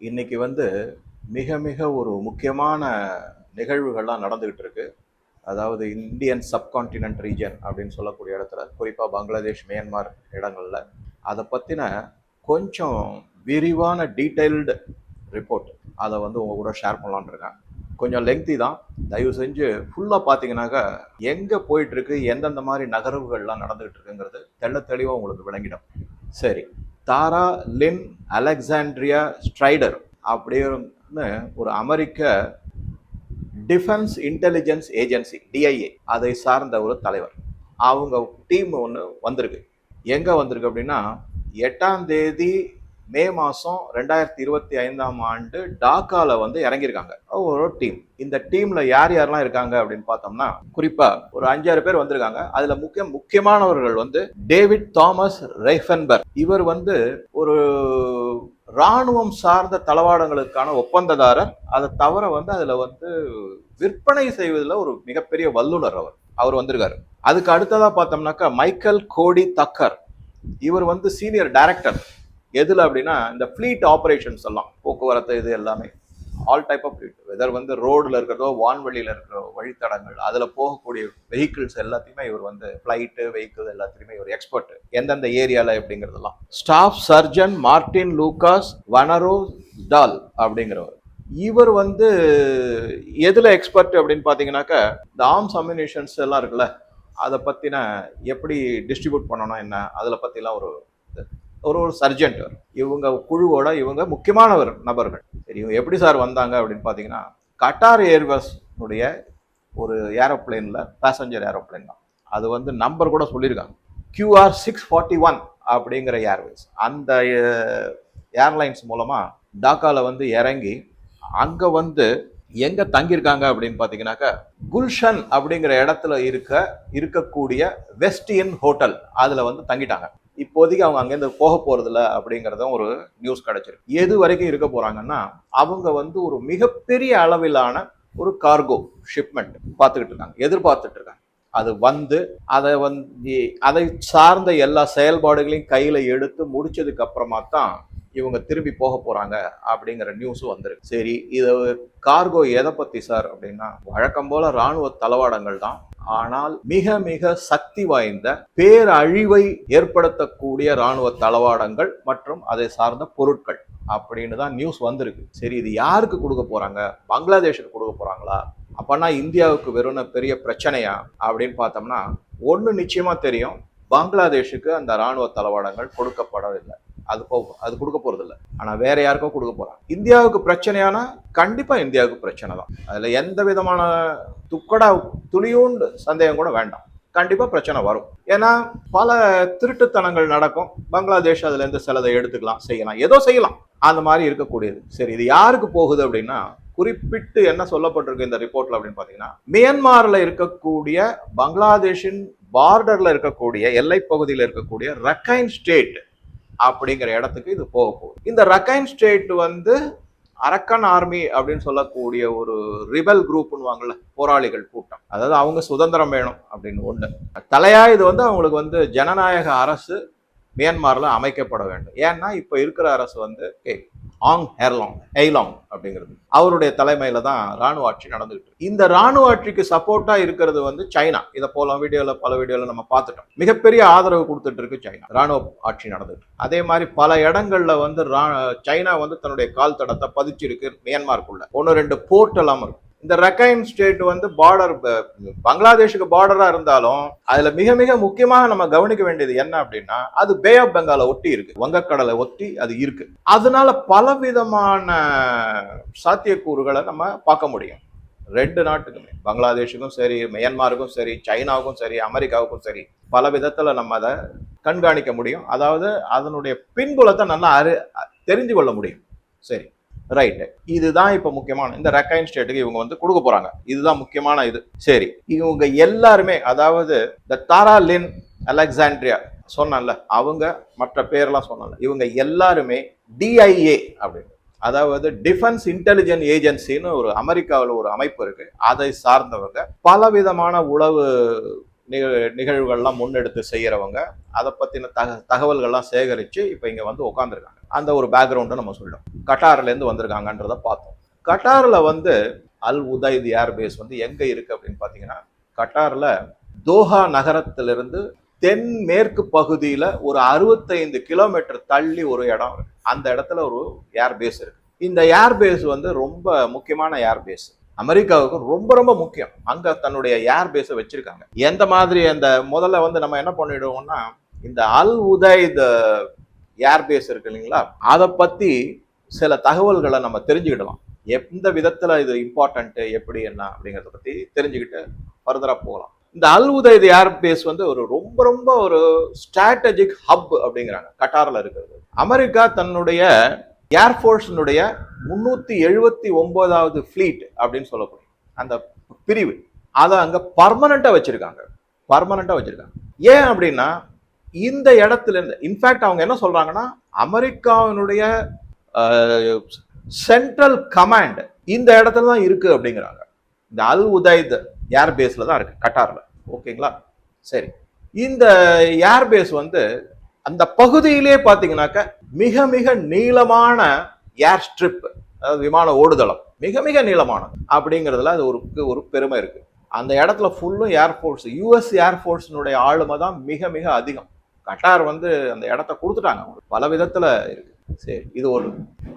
இன்னைக்கு வந்து மிக மிக ஒரு முக்கியமான நிகழ்வுகள்லாம் நடந்துக்கிட்டு இருக்கு. அதாவது இந்தியன் சப்கான்டினென்ட் ரீஜன் அப்படின்னு சொல்லக்கூடிய இடத்துல குறிப்பாக பங்களாதேஷ் மியான்மார் இடங்களில். அதை பற்றின கொஞ்சம் விரிவான டீட்டெயில்டு ரிப்போர்ட் அதை வந்து உங்கள் கூட ஷேர் பண்ணலான்னு இருக்கேன். கொஞ்சம் லெங்க்தி தான். தயவு செஞ்சு ஃபுல்லாக பார்த்தீங்கன்னாக்கா எங்கே போயிட்டுருக்கு எந்தெந்த மாதிரி நகர்வுகள்லாம் நடந்துகிட்டு இருக்குங்கிறது தெள்ள தெளிவாக உங்களுக்கு விளங்கிடும். சரி. தாரா லின் அலெக்சாண்ட்ரியா ஸ்ட்ரைடர் அப்படின்னு ஒரு அமெரிக்க டிஃபென்ஸ் இன்டெலிஜென்ஸ் ஏஜென்சி டிஐஏ அதை சார்ந்த ஒரு தலைவர். அவங்க டீம் ஒன்று வந்திருக்கு. எங்கே வந்திருக்கு அப்படின்னா எட்டாம் தேதி மே மாதம் ரெண்டாயிரத்தி இருபத்தி ஐந்தாம் ஆண்டு டாக்கால வந்து இறங்கியிருக்காங்க. ஒரு டீம். இந்த டீம்ல யார் யாரெல்லாம் இருக்காங்க அப்படின்னு பார்த்தோம்னா குறிப்பா ஒரு அஞ்சாறு பேர் வந்திருக்காங்க. அதுல முக்கிய முக்கியமானவர்கள் வந்து டேவிட் தாமஸ் ரைஃபன்பர்க் இவர் வந்து ஒரு ராணுவம் சார்ந்த தளவாடங்களுக்கான ஒப்பந்ததாரர். அதை தவிர வந்து அதுல வந்து விற்பனை செய்வதில் ஒரு மிகப்பெரிய வல்லுநர் அவர். அவர் வந்திருக்காரு. அதுக்கு அடுத்ததா பார்த்தோம்னாக்கா மைக்கேல் கோடி தக்கர். இவர் வந்து சீனியர் டைரக்டர். எதில் அப்படின்னா இந்த ஃப்ளீட் ஆப்ரேஷன்ஸ் எல்லாம் போக்குவரத்து இது எல்லாமே. All type of fleet weather வந்து ரோடில் இருக்கிறதோ வான்வெளியில் இருக்கிற வழித்தடங்கள் அதில் போகக்கூடிய வெஹிக்கிள்ஸ் எல்லாத்தையுமே இவர் வந்து ஃப்ளைட்டு வெஹிக்கிள் எல்லாத்தையுமே இவர் எக்ஸ்பர்ட் எந்தெந்த ஏரியாவில் அப்படிங்கிறதெல்லாம். ஸ்டாஃப் சர்ஜன் மார்டின் லூகாஸ் வனரோ டால் அப்படிங்கிறவர். இவர் வந்து எதில் எக்ஸ்பர்ட் அப்படின்னு பாத்தீங்கன்னாக்கா இந்த ஆர்ம்ஸ் அம்யூனிஷன்ஸ் எல்லாம் இருக்குல்ல அதை பற்றின எப்படி டிஸ்ட்ரிபியூட் பண்ணணும் என்ன அதில் பற்றிலாம் ஒரு ஒரு ஒரு சர்ஜென்ட் இவங்க குழுவோட இவங்க முக்கியமானவர் நபர்கள். சரி இவங்க எப்படி சார் வந்தாங்க அப்படின்னு பார்த்தீங்கன்னா கட்டார் ஏர்வேஸ்னுடைய ஒரு ஏரோப்ளேனில் பேசஞ்சர் ஏரோப்ளேன் தான். அது வந்து நம்பர் கூட சொல்லியிருக்காங்க. கியூஆர் சிக்ஸ் ஃபார்ட்டி ஒன் அப்படிங்கிற ஏர்வேஸ். அந்த ஏர்லைன்ஸ் மூலமாக டாக்காவில் வந்து இறங்கி அங்கே வந்து எங்கே தங்கியிருக்காங்க அப்படின்னு பார்த்தீங்கன்னாக்கா குல்ஷன் அப்படிங்கிற இடத்துல இருக்க இருக்கக்கூடிய வெஸ்டியன் ஹோட்டல் அதில் வந்து தங்கிட்டாங்க. இப்போதைக்கு அவங்க அங்கேருந்து போக போறதில்ல அப்படிங்கிறதும் ஒரு நியூஸ் கிடச்சிருக்கு. எது வரைக்கும் இருக்க போறாங்கன்னா அவங்க வந்து ஒரு மிகப்பெரிய அளவிலான ஒரு கார்கோ ஷிப்மெண்ட் பார்த்துக்கிட்டு இருக்காங்க எதிர்பார்த்துட்டு இருக்காங்க. அது வந்து அதை வந்து அதை சார்ந்த எல்லா செயல்பாடுகளையும் கையில் எடுத்து முடிச்சதுக்கு அப்புறமா தான் இவங்க திரும்பி போக போகிறாங்க அப்படிங்கிற நியூஸும் வந்திருக்கு. சரி இது கார்கோ எதை பற்றி சார் அப்படின்னா வழக்கம் போல ராணுவ தளவாடங்கள் தான். ஆனால் மிக மிக சக்தி வாய்ந்த பேரழிவை ஏற்படுத்தக்கூடிய ராணுவ தளவாடங்கள் மற்றும் அதை சார்ந்த பொருட்கள் அப்படின்னு தான் நியூஸ் வந்திருக்கு. சரி இது யாருக்கு கொடுக்க போகிறாங்க பங்களாதேஷுக்கு கொடுக்க போகிறாங்களா அப்போனா இந்தியாவுக்கு வெறும் பெரிய பிரச்சனையா அப்படின்னு பார்த்தோம்னா ஒன்று நிச்சயமாக தெரியும். பங்களாதேஷுக்கு அந்த ராணுவ தளவாடங்கள் கொடுக்கப்படவில்லை. அது போ அது கொடுக்க போறது இல்லை ஆனா வேற யாருக்கோ கொடுக்க போறாங்க. இந்தியாவுக்கு பிரச்சனையானா கண்டிப்பா இந்தியாவுக்கு பிரச்சனை தான். அதுல எந்த விதமான துக்கடா துளியூண்டு சந்தேகம் கூட வேண்டாம். கண்டிப்பாக பிரச்சனை வரும். ஏன்னா பல திருட்டுத்தனங்கள் நடக்கும். பங்களாதேஷ் அதுலேருந்து சிலதை எடுத்துக்கலாம் செய்யலாம். ஏதோ செய்யலாம். அந்த மாதிரி இருக்கக்கூடியது. சரி இது யாருக்கு போகுது அப்படின்னா குறிப்பிட்டு என்ன சொல்லப்பட்டிருக்கு இந்த ரிப்போர்ட்ல அப்படின்னு பார்த்தீங்கன்னா மியான்மர்ல இருக்கக்கூடிய பங்களாதேஷின் பார்டர்ல இருக்கக்கூடிய எல்லை பகுதியில் இருக்கக்கூடிய ரக்கைன் ஸ்டேட் அப்படிங்கிற இடத்துக்கு இது போக போகுது. இந்த ரக்கைன் ஸ்டேட் வந்து அரக்கன் ஆர்மி அப்படின்னு சொல்லக்கூடிய ஒரு ரிபல் குரூப்னுவாங்கல்ல போராளிகள் கூட்டம். அதாவது அவங்க சுதந்திரம் வேணும் அப்படின்னு ஒன்று தலையா இது வந்து அவங்களுக்கு வந்து ஜனநாயக அரசு மியான்மர்ல அமைக்கப்பட வேண்டும். ஏன்னா இப்போ இருக்கிற அரசு வந்து ஆங் ஹெர்லாங் ஹெய்லாங் அப்படிங்கிறது. அவருடைய தலைமையில தான் ராணுவ ஆட்சி நடந்துகிட்டு இருக்கு. இந்த ராணுவ ஆட்சிக்கு சப்போர்ட்டா இருக்கிறது வந்து சைனா. இதை போல வீடியோல பல வீடியோல நம்ம பார்த்துட்டோம். மிகப்பெரிய ஆதரவு கொடுத்துட்டு இருக்கு சைனா. ராணுவ ஆட்சி நடந்துட்டு அதே மாதிரி பல இடங்கள்ல வந்து சைனா வந்து தன்னுடைய கால் தடத்தை பதிச்சிருக்கு மியான்மாருக்குள்ள. ஒன்று ரெண்டு போர்ட் எல்லாம் இருக்கும் இந்த ரக்கைன் ஸ்டேட் வந்து பார்டர் பங்களாதேஷுக்கு பார்டரா இருந்தாலும் அதுல மிக மிக முக்கியமாக நம்ம கவனிக்க வேண்டியது என்ன அப்படின்னா அது பே ஆஃப் பெங்காலை ஒட்டி இருக்கு. வங்கக்கடலை ஒட்டி அது இருக்கு. அதனால பலவிதமான சாத்தியக்கூறுகளை நம்ம பார்க்க முடியும். ரெண்டு நாட்டுக்குமே. பங்களாதேஷுக்கும் சரி மியான்மாருக்கும் சரி சைனாவுக்கும் சரி அமெரிக்காவுக்கும் சரி பல விதத்துல நம்ம அதை கண்காணிக்க முடியும். அதாவது அதனுடைய பின்புலத்தை நல்லா அறி தெரிஞ்சு கொள்ள முடியும். சரி. ரைட்டு இதுதான் இப்போ முக்கியமான இந்த ரக்கைன் ஸ்டேட்டுக்கு இவங்க வந்து கொடுக்க போகிறாங்க இதுதான் முக்கியமான இது. சரி இவங்க எல்லாருமே அதாவது த தாரா லின் அலெக்சாண்ட்ரியா சொன்னேன்ல அவங்க மற்ற பேர்லாம் சொன்னல இவங்க எல்லாருமே டிஐஏ அப்படின்னு. அதாவது டிஃபென்ஸ் இன்டெலிஜென்ட் ஏஜென்சின்னு ஒரு அமெரிக்காவில் ஒரு அமைப்பு இருக்கு. அதை சார்ந்தவங்க பலவிதமான உளவு நிக- நிகழ்வுகள்லாம் முன்னெடுத்து செய்கிறவங்க அதை பற்றின தக தகவல்கள்லாம் சேகரித்து இப்போ இங்கே வந்து உட்காந்துருக்காங்க அந்த ஒரு பேக்ரவுண்டை நம்ம சொல்லிட்டோம் கட்டார்லேருந்து வந்திருக்காங்கன்றத பார்த்தோம். கட்டாரில் வந்து அல் உதைத் ஏர்பேஸ் வந்து எங்கே இருக்குது அப்படின்னு பார்த்தீங்கன்னா கட்டாரில் தோஹா நகரத்திலிருந்து தென் மேற்கு பகுதியில் ஒரு அறுபத்தைந்து கிலோமீட்டர் தள்ளி ஒரு இடம் இருக்குது அந்த இடத்துல ஒரு ஏர்பேஸ் இருக்குது இந்த ஏர்பேஸ் வந்து ரொம்ப முக்கியமான ஏர்பேஸ் அமெரிக்காவுக்கு ரொம்ப ரொம்ப முக்கியம். அங்கே தன்னுடைய ஏர் பேஸை எந்த மாதிரி அந்த முதல்ல வந்து நம்ம என்ன பண்ணிடுவோம்னா இந்த அல் உதைத் ஏர்பேஸ் இருக்கு இல்லைங்களா? அதை பற்றி சில தகவல்களை நம்ம தெரிஞ்சுக்கிடலாம். எந்த விதத்தில் இது இம்பார்ட்டண்ட்டு எப்படி என்ன அப்படிங்கிறத பற்றி தெரிஞ்சுக்கிட்டு ஃபர்தராக போகலாம். இந்த அல் உதைத் ஏர்பேஸ் வந்து ஒரு ரொம்ப ரொம்ப ஒரு ஸ்ட்ராட்டஜிக் ஹப் அப்படிங்கிறாங்க. கட்டாரில் இருக்கிறது. அமெரிக்கா தன்னுடைய ஏர்ஃபோர்ஸினுடைய முந்நூற்றி எழுபத்தி ஒம்போதாவது ஃப்ளீட் அப்படின்னு சொல்லக்கூடிய அந்த பிரிவு. அதை அங்கே பர்மனண்ட்டாக வச்சுருக்காங்க. பர்மனண்ட்டாக வச்சுருக்காங்க. ஏன் அப்படின்னா இந்த இடத்துல இருந்து இன்ஃபேக்ட் அவங்க என்ன சொல்றாங்கன்னா அமெரிக்காவினுடைய சென்ட்ரல் கமாண்ட் இந்த இடத்துல தான் இருக்கு அப்படிங்கிறாங்க. இந்த அல் உதைத் ஏர்பேஸ்ல தான் இருக்கு கட்டார்ல. ஓகேங்களா? சரி. இந்த ஏர்பேஸ் வந்து அந்த பகுதியிலே பார்த்தீங்கன்னாக்க மிக மிக நீளமான ஏர் ஸ்ட்ரிப் அதாவது விமான ஓடுதளம். மிக மிக நீளமானது. அப்படிங்கிறதுல அது ஒரு ஒரு பெருமை இருக்கு. அந்த இடத்துல ஃபுல்லும் ஏர்ஃபோர்ஸ் யூஎஸ் ஏர்ஃபோர்ஸினுடைய ஆளுமை தான் மிக மிக அதிகம். கட்டார் வந்து அந்த இடத்த கொடுத்துட்டாங்க. பல விதத்தில் இருக்கு. சரி இது ஒரு.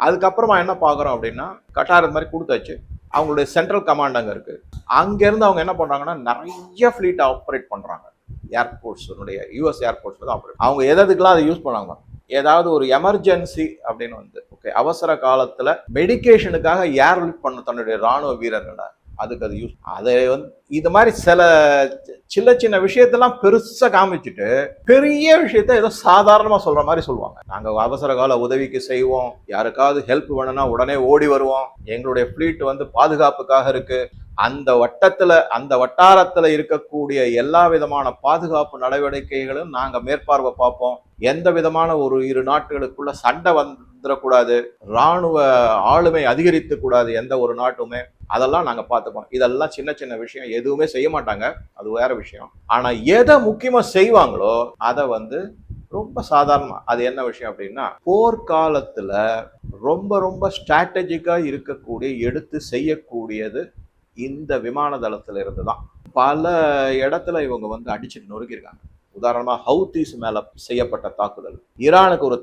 அதுக்கப்புறமா என்ன பார்க்குறோம் அப்படின்னா கட்டார் இந்த மாதிரி கொடுத்தாச்சு. அவங்களுடைய சென்ட்ரல் கமாண்ட் அங்கே இருக்குது அங்கேருந்து அவங்க என்ன பண்ணுறாங்கன்னா நிறைய ஃப்ளீட்டை ஆப்ரேட் பண்ணுறாங்க ஏர்போர்ட்ஸுடைய யூஎஸ் ஏர்போர்ட்ஸில் தான் ஆப்ரேட் அவங்க எதுக்கெல்லாம் அதை யூஸ் பண்ணாங்க? ஏதாவது ஒரு எமர்ஜென்சி அப்படின்னு வந்து ஓகே அவசர காலத்தில் மெடிக்கேஷனுக்காக ஏர் லிஃப்ட் பண்ண தன்னுடைய ராணுவ வீரர்களை அதுக்கு அது யூஸ் அதை வந்து இது மாதிரி சில சின்ன சின்ன விஷயத்தெல்லாம் பெருசாக காமிச்சிட்டு பெரிய விஷயத்த ஏதோ சாதாரணமாக சொல்கிற மாதிரி சொல்லுவாங்க. நாங்கள் அவசர கால உதவிக்கு செய்வோம். யாருக்காவது ஹெல்ப் வேணும்னா உடனே ஓடி வருவோம். எங்களுடைய ஃப்ளீட் வந்து பாதுகாப்புக்காக இருக்குது அந்த வட்டத்தில் அந்த வட்டாரத்தில் இருக்கக்கூடிய எல்லா விதமான பாதுகாப்பு நடவடிக்கைகளும் நாங்கள் மேற்பார்வை பார்ப்போம். எந்த விதமான ஒரு இரு நாட்டுகளுக்குள்ள சண்டை வந்துடக்கூடாது. ராணுவ ஆளுமை அதிகரித்து கூடாது எந்த ஒரு நாட்டுமே. அதெல்லாம் நாங்கள் பார்த்துப்போம். இதெல்லாம் சின்ன சின்ன விஷயம் எதுவுமே செய்ய மாட்டாங்க. அது வேற விஷயம். ஆனால் எதை முக்கியமாக செய்வாங்களோ அதை வந்து ரொம்ப சாதாரணமாக அது என்ன விஷயம் அப்படின்னா போர்க்காலத்தில் ரொம்ப ரொம்ப ஸ்ட்ராட்டஜிக்காக இருக்கக்கூடிய எடுத்து செய்யக்கூடியது இந்த விமான தளத்தில் இருந்து தான் பல இடத்துல இவங்க வந்து அடிச்சுட்டு நொறுக்கியிருக்காங்க. உதாரணமாக ஹவுத்தீஸ் மேலே செய்யப்பட்ட தாக்குதல். ஈரானுக்கு ஒரு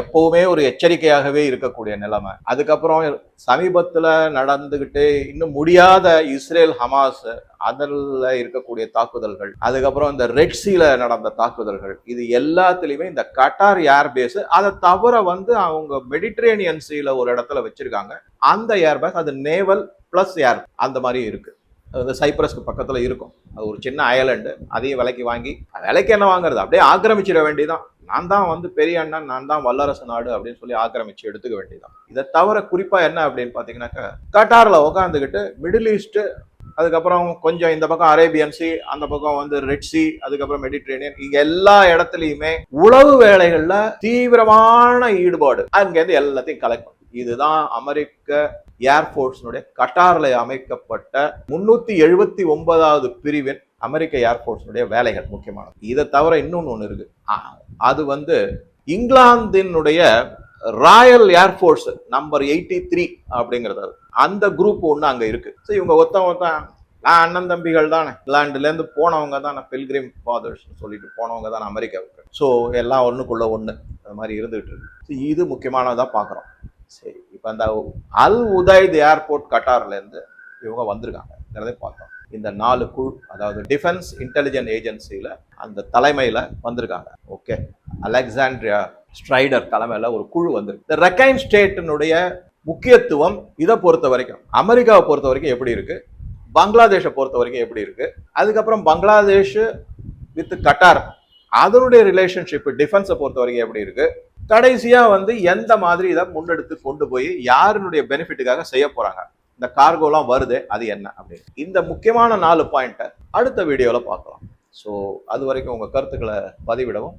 எப்பவுமே ஒரு எச்சரிக்கையாகவே இருக்கக்கூடிய நிலைமை. அதுக்கப்புறம் சமீபத்தில் நடந்துக்கிட்டு இன்னும் முடியாத இஸ்ரேல் ஹமாஸ் அதில் இருக்கக்கூடிய தாக்குதல்கள். அதுக்கப்புறம் இந்த ரெட்ஸியில் நடந்த தாக்குதல்கள். இது எல்லாத்துலேயுமே இந்த கட்டார் ஏர்பேஸ் அதை தவிர வந்து அவங்க மெடிட்ரேனியன் சீல ஒரு இடத்துல வச்சுருக்காங்க. அந்த ஏர்பேஸ் அது நேவல் ப்ளஸ் ஏர் அந்த மாதிரி இருக்குது அது வந்து சைப்ரஸ்க்கு பக்கத்தில் இருக்கும். அது ஒரு சின்ன அயலண்டு அதையும் விலைக்கு வாங்கி விலைக்கு என்ன வாங்குறது? அப்படியே ஆக்கிரமிச்சிட வேண்டியதான் நான் தான் வந்து பெரிய அண்ணன் நான் தான் வல்லரசு நாடு அப்படின்னு சொல்லி ஆக்கிரமிச்சு எடுத்துக்க வேண்டியதான் இதை தவிர குறிப்பாக என்ன அப்படின்னு பார்த்தீங்கன்னாக்கா கட்டாரில் உட்காந்துக்கிட்டு மிடில் ஈஸ்ட்டு அதுக்கப்புறம் கொஞ்சம் இந்த பக்கம் அரேபியன் சி அந்த பக்கம் வந்து ரெட் சி அதுக்கப்புறம் மெடிட்ரேனியன் இங்க எல்லா இடத்துலையுமே உளவு வேலைகள்ல தீவிரமான ஈடுபாடு. அங்கேருந்து எல்லாத்தையும் கலெக்ட் இதுதான் அமெரிக்க ஏர்ஃபோர்ஸினுடைய கட்டாரில் அமைக்கப்பட்ட முன்னூத்தி எழுபத்தி ஒன்பதாவது பிரிவின் அமெரிக்க ஏர்ஃபோர்ஸினுடைய வேலைகள் முக்கியமானது. இதை தவிர இன்னொன்று ஒன்று இருக்கு. அது வந்து இங்கிலாந்தினுடைய royal air force number eighty three அப்படிங்கிறது அந்த குரூப் ஒன்று அங்கே இருக்கு. ஸோ இவங்க ஒருத்தன் ஒருத்தன் நான் அண்ணன் தம்பிகள் தானே. இங்கிலாண்டுலேருந்து போனவங்க தான் பில்கிரிம் ஃபாதர்ஸ் சொல்லிட்டு போனவங்க தான் அமெரிக்காவுக்கு. ஸோ எல்லாம் ஒன்றுக்குள்ள ஒன்று அது மாதிரி இருந்துகிட்டு இருக்கு. இது முக்கியமானதாக பார்க்குறோம் சரி இப்போ அந்த அல் உதைத் ஏர்போர்ட் கட்டார்லேருந்து இவங்க வந்திருக்காங்க பார்த்தோம். இந்த நாலு குழு அதாவது டிஃபென்ஸ் இன்டெலிஜென்ட் ஏஜென்சியில் அந்த தலைமையில் வந்திருக்காங்க. ஓகே அலெக்சாண்ட்ரியா ஸ்ட்ரைடர் தலைமையில் ஒரு குழு வந்திருக்கு. இந்த ரெக்கைன் ஸ்டேட்டினுடைய முக்கியத்துவம் இதை பொறுத்த வரைக்கும். அமெரிக்காவை பொறுத்த வரைக்கும் எப்படி இருக்குது பங்களாதேஷை பொறுத்த வரைக்கும் எப்படி இருக்குது அதுக்கப்புறம் பங்களாதேஷ் வித் கட்டார் அதனுடைய ரிலேஷன்ஷிப் டிஃபென்ஸை பொறுத்த வரைக்கும் எப்படி இருக்குது கடைசியா வந்து எந்த மாதிரி இதை முன்னெடுத்து கொண்டு போய் யாருனுடைய பெனிஃபிட்டுக்காக செய்ய போறாங்க? இந்த கார்கோலாம் வருது அது என்ன அப்படின்னு. இந்த முக்கியமான நாலு பாயிண்ட்டை அடுத்த வீடியோவில் பார்க்கலாம். ஸோ அது வரைக்கும் உங்கள் கருத்துக்களை பதிவிடவும்.